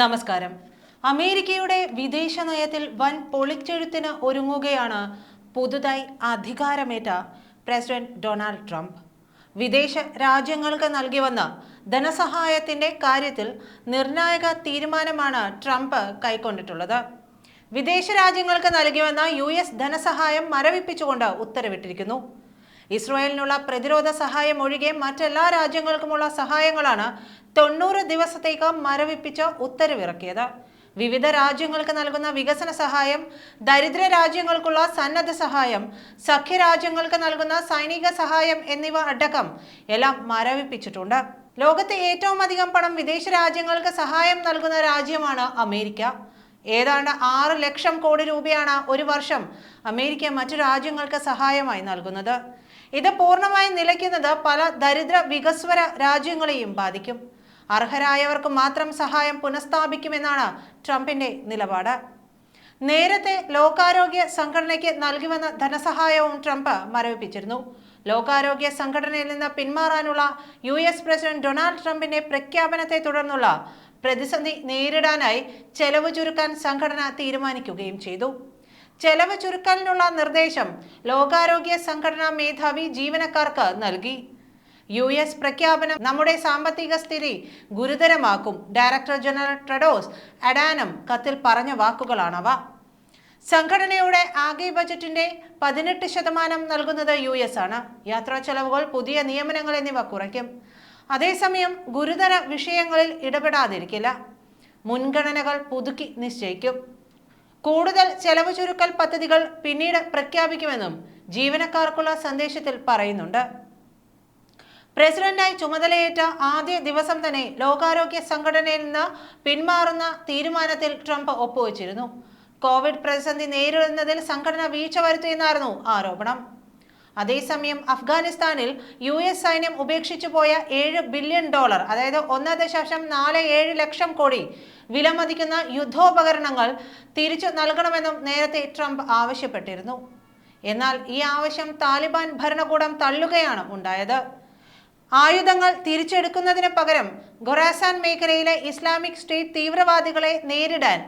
നമസ്കാരം. അമേരിക്കയുടെ വിദേശ നയത്തിൽ വൻ പൊളിച്ചെഴുത്തിന് ഒരുങ്ങുകയാണ് പുതുതായി അധികാരമേറ്റ പ്രസിഡന്റ് ഡൊണാൾഡ് ട്രംപ്. വിദേശ രാജ്യങ്ങൾക്ക് നൽകി വന്ന ധനസഹായത്തിന്റെ കാര്യത്തിൽ നിർണായക തീരുമാനമാണ് ട്രംപ് കൈക്കൊണ്ടിട്ടുള്ളത്. വിദേശ രാജ്യങ്ങൾക്ക് നൽകി വന്ന യു എസ് ധനസഹായം മരവിപ്പിച്ചുകൊണ്ട് ഉത്തരവിട്ടിരിക്കുന്നു. ഇസ്രായേലിനുള്ള പ്രതിരോധ സഹായം ഒഴികെ മറ്റെല്ലാ രാജ്യങ്ങൾക്കുമുള്ള സഹായങ്ങളാണ് തൊണ്ണൂറ് ദിവസത്തേക്ക് മരവിപ്പിച്ച് ഉത്തരവിറക്കിയത്. വിവിധ രാജ്യങ്ങൾക്ക് നൽകുന്ന വികസന സഹായം ദരിദ്ര രാജ്യങ്ങൾക്കുള്ള സന്നദ്ധ സഹായം സഖ്യരാജ്യങ്ങൾക്ക് നൽകുന്ന സൈനിക സഹായം എന്നിവ അടക്കം എല്ലാം മരവിപ്പിച്ചിട്ടുണ്ട്. ലോകത്തെ ഏറ്റവും അധികം പണം വിദേശ രാജ്യങ്ങൾക്ക് സഹായം നൽകുന്ന രാജ്യമാണ് അമേരിക്ക. ഏതാണ്ട് ആറ് ലക്ഷം കോടി രൂപയാണ് ഒരു വർഷം അമേരിക്ക മറ്റു രാജ്യങ്ങൾക്ക് സഹായമായി നൽകുന്നത്. ഇത് പൂർണമായി നിലയ്ക്കുന്നത് പല ദരിദ്ര വികസ്വര രാജ്യങ്ങളെയും ബാധിക്കും. അർഹരായവർക്ക് മാത്രം സഹായം പുനഃസ്ഥാപിക്കുമെന്നാണ് ട്രംപിന്റെ നിലപാട്. നേരത്തെ ലോകാരോഗ്യ സംഘടനയ്ക്ക് നൽകി വന്ന ധനസഹായവും ട്രംപ് മരവിപ്പിച്ചിരുന്നു. ലോകാരോഗ്യ സംഘടനയിൽ നിന്ന് പിന്മാറാനുള്ള യു എസ് പ്രസിഡന്റ് ഡൊണാൾഡ് ട്രംപിന്റെ പ്രഖ്യാപനത്തെ തുടർന്നുള്ള പ്രതിസന്ധി നേരിടാനായി ചെലവ് ചുരുക്കാൻ സംഘടന തീരുമാനിക്കുകയും ചെയ്തു. ചെലവ് ചുരുക്കലിനുള്ള നിർദ്ദേശം ലോകാരോഗ്യ സംഘടനാ മേധാവി ജീവനക്കാർക്ക് നൽകി. യു എസ് പ്രഖ്യാപനം നമ്മുടെ സാമ്പത്തിക സ്ഥിതി ഗുരുതരമാക്കും. ഡയറക്ടർ ജനറൽ ട്രഡോസ് അഡാനം കത്തിൽ പറഞ്ഞ വാക്കുകളാണവ. സംഘടനയുടെ ആകെ ബജറ്റിന്റെ പതിനെട്ട് ശതമാനം നൽകുന്നത് യു എസ് ആണ്. യാത്രാ ചെലവുകൾ പുതിയ നിയമനങ്ങൾ എന്നിവ കുറയ്ക്കും. അതേസമയം ഗുരുതര വിഷയങ്ങളിൽ ഇടപെടാതിരിക്കില്ല. മുൻഗണനകൾ പുതുക്കി നിശ്ചയിക്കും. കൂടുതൽ ചെലവ് ചുരുക്കൽ പദ്ധതികൾ പിന്നീട് പ്രഖ്യാപിക്കുമെന്നും ജീവനക്കാർക്കുള്ള സന്ദേശത്തിൽ പറയുന്നുണ്ട്. പ്രസിഡന്റായി ചുമതലയേറ്റ ആദ്യ ദിവസം തന്നെ ലോകാരോഗ്യ സംഘടനയിൽ നിന്ന് പിന്മാറുന്ന തീരുമാനത്തിൽ ട്രംപ് ഒപ്പുവച്ചിരുന്നു. കോവിഡ് പ്രതിസന്ധി നേരിടുന്നതിൽ സംഘടന വീഴ്ച വരുത്തിയെന്നായിരുന്നു ആരോപണം. അതേസമയം അഫ്ഗാനിസ്ഥാനിൽ യു എസ് സൈന്യം ഉപേക്ഷിച്ചു പോയ ഏഴ് ബില്യൺ ഡോളർ അതായത് ഒന്ന് ദശാംശം നാല് ഏഴ് ലക്ഷം കോടി വിലമതിക്കുന്ന യുദ്ധോപകരണങ്ങൾ തിരിച്ചു നൽകണമെന്നും നേരത്തെ ട്രംപ് ആവശ്യപ്പെട്ടിരുന്നു. എന്നാൽ ഈ ആവശ്യം താലിബാൻ ഭരണകൂടം തള്ളുകയാണ് ഉണ്ടായത്. ആയുധങ്ങൾ തിരിച്ചെടുക്കുന്നതിന് പകരം ഖൊറാസാൻ മേഖലയിലെ ഇസ്ലാമിക് സ്റ്റേറ്റ് തീവ്രവാദികളെ നേരിടാൻ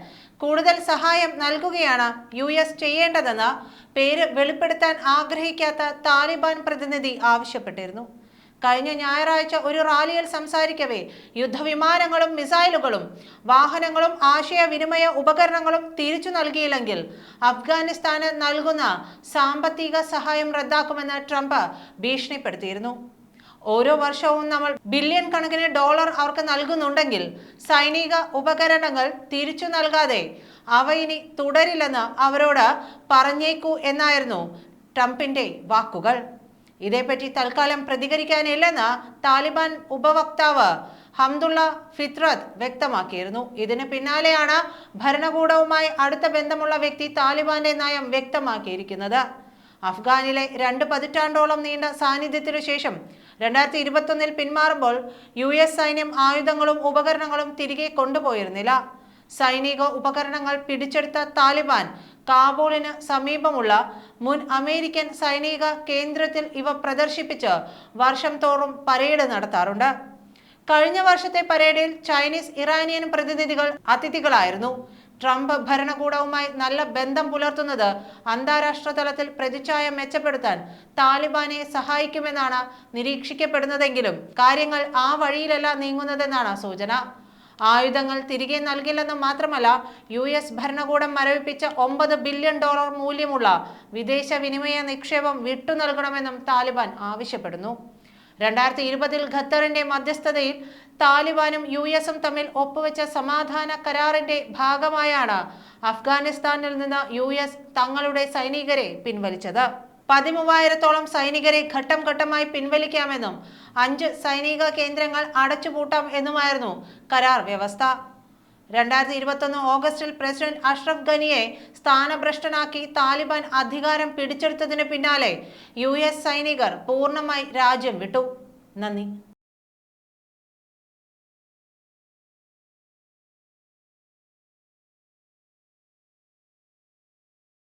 കൂടുതൽ സഹായം നൽകുകയാണ് യു എസ് ചെയ്യേണ്ടതെന്ന് പേര് വെളിപ്പെടുത്താൻ ആഗ്രഹിക്കാത്ത താലിബാൻ പ്രതിനിധി ആവശ്യപ്പെട്ടിരുന്നു. കഴിഞ്ഞ ഞായറാഴ്ച ഒരു റാലിയിൽ സംസാരിക്കവേ യുദ്ധവിമാനങ്ങളും മിസൈലുകളും വാഹനങ്ങളും ആശയവിനിമയ ഉപകരണങ്ങളും തിരിച്ചു നൽകിയില്ലെങ്കിൽ അഫ്ഗാനിസ്ഥാന് നൽകുന്ന സാമ്പത്തിക സഹായം റദ്ദാക്കുമെന്ന് ട്രംപ് ഭീഷണിപ്പെടുത്തിയിരുന്നു. ഓരോ വർഷവും നമ്മൾ ബില്യൺ കണക്കിന് ഡോളർ അവർക്ക് നൽകുന്നുണ്ടെങ്കിൽ സൈനിക ഉപകരണങ്ങൾ തിരിച്ചു നൽകാതെ അവ ഇനി തുടരില്ലെന്ന് അവരോട് പറഞ്ഞേക്കൂ എന്നായിരുന്നു ട്രംപിന്റെ വാക്കുകൾ. ഇതേപ്പറ്റി തൽക്കാലം പ്രതികരിക്കാനില്ലെന്ന് താലിബാൻ ഉപവക്താവ് ഹംദുള്ള ഫിത്രത് വ്യക്തമാക്കിയിരുന്നു. ഇതിന് പിന്നാലെയാണ് ഭരണകൂടവുമായി അടുത്ത ബന്ധമുള്ള വ്യക്തി താലിബാന്റെ നയം വ്യക്തമാക്കിയിരിക്കുന്നത്. അഫ്ഗാനിലെ രണ്ട് പതിറ്റാണ്ടോളം നീണ്ട സാന്നിധ്യത്തിനു ശേഷം രണ്ടായിരത്തി ഇരുപത്തൊന്നിൽ പിന്മാറുമ്പോൾ യു എസ് സൈന്യം ആയുധങ്ങളും ഉപകരണങ്ങളും തിരികെ കൊണ്ടുപോയിരുന്നില്ല. സൈനിക ഉപകരണങ്ങൾ പിടിച്ചെടുത്ത താലിബാൻ കാബൂളിന് സമീപമുള്ള മുൻ അമേരിക്കൻ സൈനിക കേന്ദ്രത്തിൽ ഇവ പ്രദർശിപ്പിച്ച് വർഷം തോറും പരേഡ് നടത്താറുണ്ട്. കഴിഞ്ഞ വർഷത്തെ പരേഡിൽ ചൈനീസ് ഇറാനിയൻ പ്രതിനിധികൾ അതിഥികളായിരുന്നു. ട്രംപ് ഭരണകൂടവുമായി നല്ല ബന്ധം പുലർത്തുന്നത് അന്താരാഷ്ട്ര തലത്തിൽ പ്രതിച്ഛായ മെച്ചപ്പെടുത്താൻ താലിബാനെ സഹായിക്കുമെന്നാണ് നിരീക്ഷിക്കപ്പെടുന്നതെങ്കിലും കാര്യങ്ങൾ ആ വഴിയിലല്ല നീങ്ങുന്നതെന്നാണ് സൂചന. ആയുധങ്ങൾ തിരികെ നൽകില്ലെന്ന് മാത്രമല്ല യു എസ് ഭരണകൂടം മരവിപ്പിച്ച ഒമ്പത് ബില്യൺ ഡോളർ മൂല്യമുള്ള വിദേശ വിനിമയ നിക്ഷേപം വിട്ടു നൽകണമെന്നും താലിബാൻ ആവശ്യപ്പെടുന്നു. രണ്ടായിരത്തി ഇരുപതിൽ ഖത്തറിന്റെ മധ്യസ്ഥതയിൽ താലിബാനും യു എസും തമ്മിൽ ഒപ്പുവെച്ച സമാധാന കരാറിന്റെ ഭാഗമായാണ് അഫ്ഗാനിസ്ഥാനിൽ നിന്ന് യു എസ് തങ്ങളുടെ സൈനികരെ പിൻവലിച്ചത്. പതിമൂവായിരത്തോളം സൈനികരെ ഘട്ടം ഘട്ടമായി പിൻവലിക്കാമെന്നും അഞ്ച് സൈനിക കേന്ദ്രങ്ങൾ അടച്ചുപൂട്ടാം എന്നുമായിരുന്നു കരാർ വ്യവസ്ഥ. രണ്ടായിരത്തി ഇരുപത്തൊന്ന് ഓഗസ്റ്റിൽ പ്രസിഡന്റ് അഷ്റഫ് ഖനിയെ സ്ഥാനഭ്രഷ്ടനാക്കി താലിബാൻ അധികാരം പിടിച്ചെടുത്തതിന് പിന്നാലെ യു സൈനികർ പൂർണമായി രാജ്യം വിട്ടു. നന്ദി.